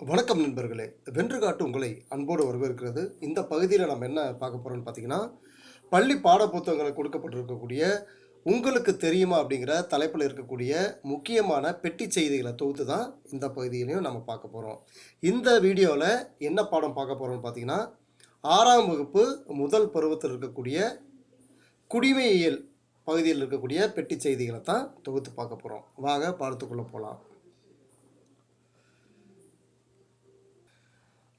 வணக்கம் நண்பர்களே. வென்று காட்டு உங்களை அன்போடு வரவேற்கிறது. இந்த பகுதியில் நம்ம என்ன பார்க்க போகிறோம்னு பார்த்தீங்கன்னா பள்ளி பாட புத்தகங்களை கொடுக்கப்பட்டிருக்கக்கூடிய உங்களுக்கு தெரியுமா அப்படிங்கிற தலைப்பில் இருக்கக்கூடிய முக்கியமான பெட்டி செய்திகளை தொகுத்து தான் இந்த பகுதியிலையும் நம்ம பார்க்க போகிறோம் இந்த வீடியோவில் என்ன பாடம் பார்க்க போகிறோம்னு பார்த்தீங்கன்னா ஆறாம் வகுப்பு முதல் பருவத்தில் இருக்கக்கூடிய குடிமையியல் பகுதியில் இருக்கக்கூடிய பெட்டி செய்திகளை தான் தொகுத்து பார்க்க போகிறோம் வாங்க பாடத்துக்குள்ளே போகலாம்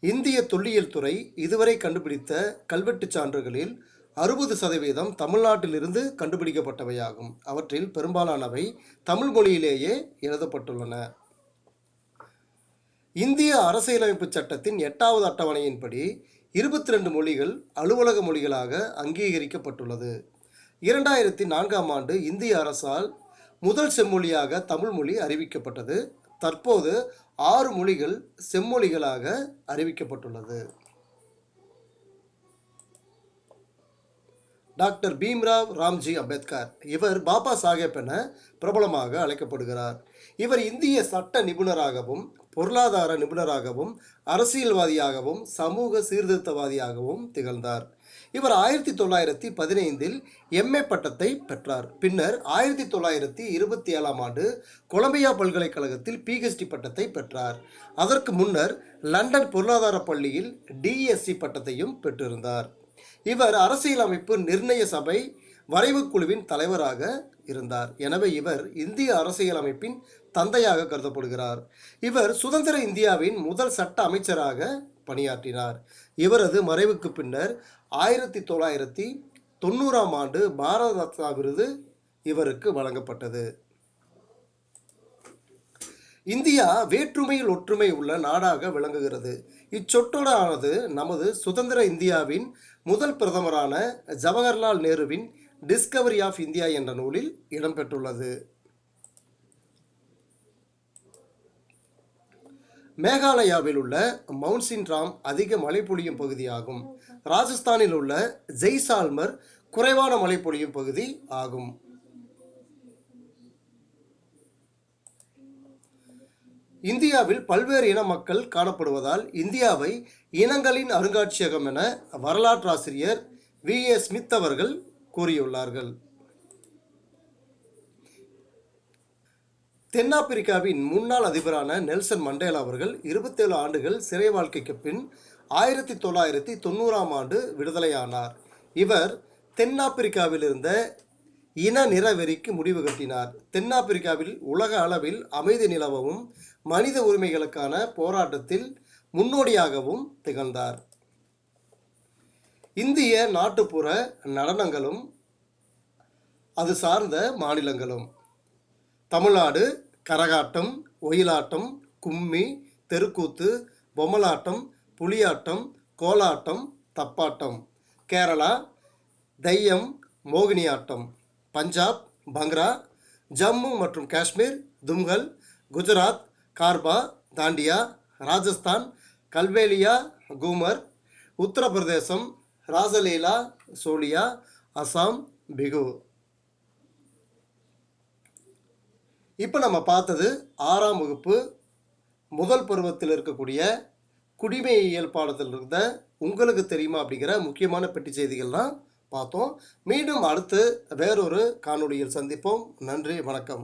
இந்திய தொல்லியல் துறை இதுவரை கண்டுபிடித்த கல்வெட்டுச் சான்றுகளில் அறுபது சதவீதம் தமிழ்நாட்டிலிருந்து கண்டுபிடிக்கப்பட்டவையாகும். அவற்றில் பெரும்பாலானவை தமிழ் மொழியிலேயே எழுதப்பட்டுள்ளன. இந்திய அரசியலமைப்பு சட்டத்தின் எட்டாவது அட்டவணையின்படி இருபத்தி ரெண்டு மொழிகள் அலுவலக மொழிகளாக அங்கீகரிக்கப்பட்டுள்ளது. இரண்டாயிரத்தி நான்காம் ஆண்டு இந்திய அரசால் முதல் செம்மொழியாக தமிழ் மொழி அறிவிக்கப்பட்டது. தற்போது ஆறு மொழிகள் செம்மொழிகளாக அறிவிக்கப்பட்டுள்ளது. டாக்டர் பீம்ராவ் ராம்ஜி அம்பேத்கர் இவர் பாபா சாஹேப் என பிரபலமாக அழைக்கப்படுகிறார். இவர் இந்திய சட்ட நிபுணராகவும் பொருளாதார நிபுணராகவும் அரசியல்வாதியாகவும் சமூக சீர்திருத்தவாதியாகவும் திகழ்ந்தார். இவர் ஆயிரத்தி தொள்ளாயிரத்தி பதினைந்தில் எம்ஏ பட்டத்தை பெற்றார். பின்னர் ஆயிரத்தி தொள்ளாயிரத்தி இருபத்தி ஏழாம் ஆண்டு கொலம்பியா பல்கலைக்கழகத்தில் பிஹெச்டி பட்டத்தை பெற்றார். அதற்கு முன்னர் லண்டன் பொருளாதார பள்ளியில் டிஎஸ்சி பட்டத்தையும் பெற்றிருந்தார். இவர் அரசியலமைப்பு நிர்ணய சபை வரைவு குழுவின் தலைவராக இருந்தார். எனவே இவர் இந்திய அரசியலமைப்பின் தந்தையாக கருதப்படுகிறார். இவர் சுதந்திர இந்தியாவின் முதல் சட்ட அமைச்சராக பணியாற்றினார். இவரது மறைவுக்கு பின்னர் ஆயிரத்தி தொள்ளாயிரத்தி தொண்ணூறாம் ஆண்டு பாரத ரத்னா விருது இவருக்கு வழங்கப்பட்டது. இந்தியா வேற்றுமையில் ஒற்றுமை உள்ள நாடாக விளங்குகிறது. இச்சொற்றொடரானது நமது சுதந்திர இந்தியாவின் முதல் பிரதமரான ஜவஹர்லால் நேருவின் டிஸ்கவரி ஆஃப் இந்தியா என்ற நூலில் இடம்பெற்றுள்ளது. மேகாலயாவில் உள்ள மவுன்சின் ராம் அதிக மழை பொழியும் பகுதியாகும். ராஜஸ்தானில் உள்ள ஜெய்சால்மர் குறைவான மழை பொழியும் பகுதி ஆகும். இந்தியாவில் பல்வேறு இன மக்கள் காணப்படுவதால் இந்தியாவை இனங்களின் அருங்காட்சியகம் என வரலாற்றாசிரியர் வி ஏ ஸ்மித் அவர்கள் கூறியுள்ளார்கள். தென்னாப்பிரிக்காவின் முன்னாள் அதிபரான நெல்சன் மண்டேலா அவர்கள் இருபத்தேழு ஆண்டுகள் சிறை வாழ்க்கைக்கு பின் ஆயிரத்தி தொள்ளாயிரத்தி தொண்ணூறாம் ஆண்டு விடுதலையானார். இவர் தென்னாப்பிரிக்காவில் இருந்த இன நிறவெறிக்கு முடிவு கட்டினார். தென்னாப்பிரிக்காவில் உலக அளவில் அமைதி நிலவவும் மனித உரிமைகளுக்கான போராட்டத்தில் முன்னோடியாகவும் திகழ்ந்தார். இந்திய நாட்டுப்புற நடனங்களும் அது சார்ந்த மாநிலங்களும் தமிழ்நாடு கரகாட்டம் ஒயிலாட்டம் கும்மி தெருக்கூத்து பொம்மலாட்டம் புலியாட்டம் கோலாட்டம் தப்பாட்டம். கேரளா தையம் மோகினியாட்டம். பஞ்சாப் பங்க்ரா ஜம்மு மற்றும் காஷ்மீர் தும்கல் குஜராத் கார்பா தாண்டியா ராஜஸ்தான் கல்வேலியா கூமர் உத்தரப்பிரதேசம் ராசலீலா சோலியா அசாம் பிகு இப்போ நம்ம பார்த்தது ஆறாம் வகுப்பு முதல் பருவத்தில் இருக்கக்கூடிய குடிமையியல் பாடத்தில் இருந்த உங்களுக்கு தெரியுமா அப்படிங்கிற முக்கியமான பெட்டி செய்திகள்லாம் பார்த்தோம். மீண்டும் அடுத்து வேறொரு காணொளியில் சந்திப்போம். நன்றி வணக்கம்.